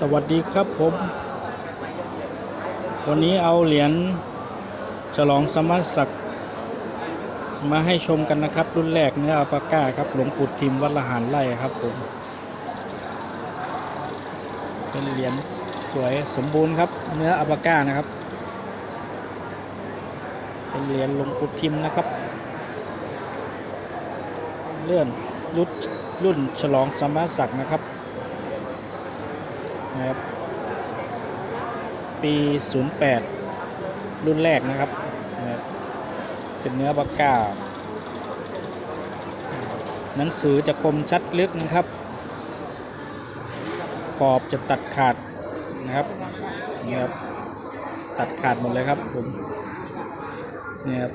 สวัสดีครับผม วันนี้เอาเหรียญฉลองสมณศักดิ์มาให้ชมกันนะครับ รุ่นแรกเนื้ออัลปาก้าครับหลวงปู่ทิมวัดละหารไร่ครับผม เป็นเหรียญสวยสมบูรณ์ครับ เนื้ออัลปาก้านะครับ เป็นเหรียญหลวงปู่ทิมนะครับ เลื่อนรุ่นรุ่นฉลองสมณศักดิ์นะครับ นะครับ ปี 08 รุ่นแรกนะครับนะครับ เป็นเนื้อปากกาหนังสือจะคมชัดลึกนะครับ ขอบจะตัดขาดนะครับนี่ครับ ตัดขาดหมดเลยครับผมนี่ครับ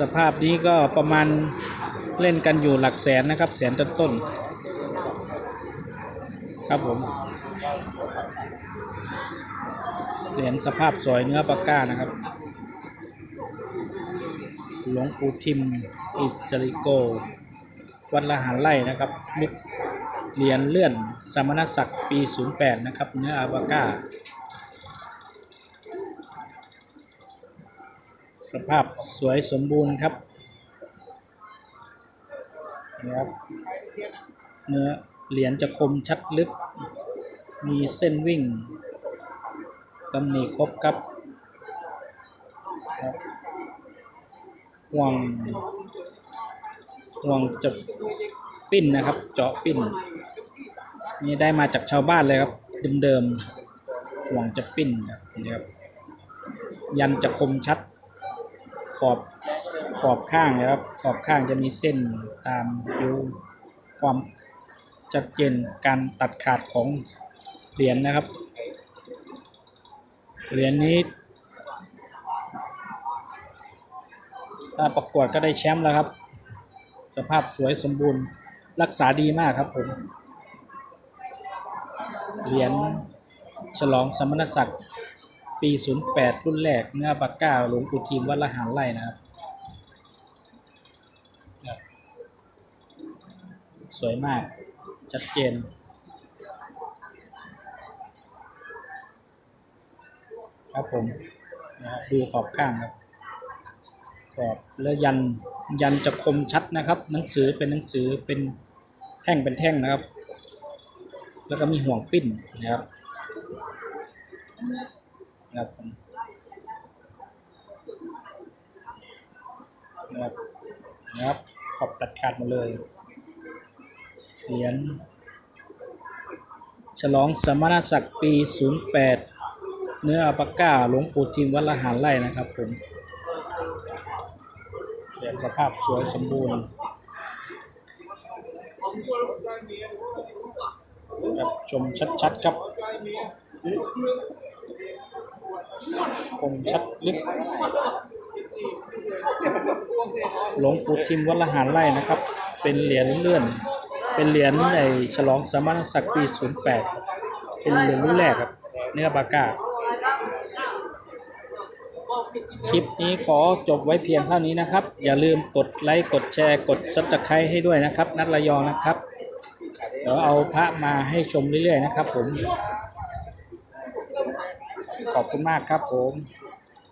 สภาพนี้ก็ประมาณเล่นกันอยู่หลักแสนนะครับ แสนต้นต้นครับผมเหรียญสภาพสวยเนื้อปาก้านะครับ หลวงปู่ทิม อิสริโก วัดละหารไร่นะครับมุกเหรียญเลื่อนสมณศักดิ์ปี 08 นะครับ เนื้ออาบาก้า สภาพสวยสมบูรณ์ครับนะครับเนื้อเหรียญจะคมชัดลึก มีเส้นวิ่งตำหนิครบครับครับห่วงห่วงจะปิ้นนะครับ เจาะปิ้น นี่ได้มาจากชาวบ้านเลยครับ เดิมๆห่วงจะปิ้นนี่ครับยันจะคมชัด ขอบขอบข้างนะครับ ขอบข้างจะมีเส้นตามผิวความชัดเจนการตัดขาดของเหรียญนะครับ เหรียญนี้ ถ้าประกวดก็ได้แชมป์แล้วครับ สภาพสวยสมบูรณ์รักษาดีมากครับผม เหรียญฉลองสมณศักดิ์ ปี 08 รุ่นแรกเนื้อปากก้าหลวงปู่ทีมวัดละหารไร่นะครับ สวยมาก ชัดเจน ครับผมนะครับดูขอบข้างครับขอบแล้วยันยันจะคมชัดนะครับ หนังสือเป็นหนังสือเป็นแท่งเป็นแท่งนะครับ แล้วก็มีห่วงปิ้นนะครับ นะครับผมนะครับนะครับ ขอบตัดขาดหมดเลย เหรียญฉลองสมณศักดิ์ปี 08 เนื้ออัปก้าหลวงปู่ทิมวัดละหารไร่นะครับผมเหรียญสภาพสวยสมบูรณ์ครับชมชัดๆครับ คมชัดลึก หลวงปู่ทิมวัดละหารไร่นะครับ เป็นเหรียญเลื่อน เป็นเหรียญในฉลองสมณศักดิ์ปี 08 เป็นเหรียญรุ่นแรกครับ เนื้อบากาคลิปนี้ขอจบไว้เพียงเท่านี้นะครับ อย่าลืมกดไลค์ กดแชร์ กดซับสไครต์ให้ด้วยนะครับ นัดระยองนะครับ เดี๋ยวเอาพระมาให้ชมเรื่อยๆนะครับผม ขอบคุณมากครับผม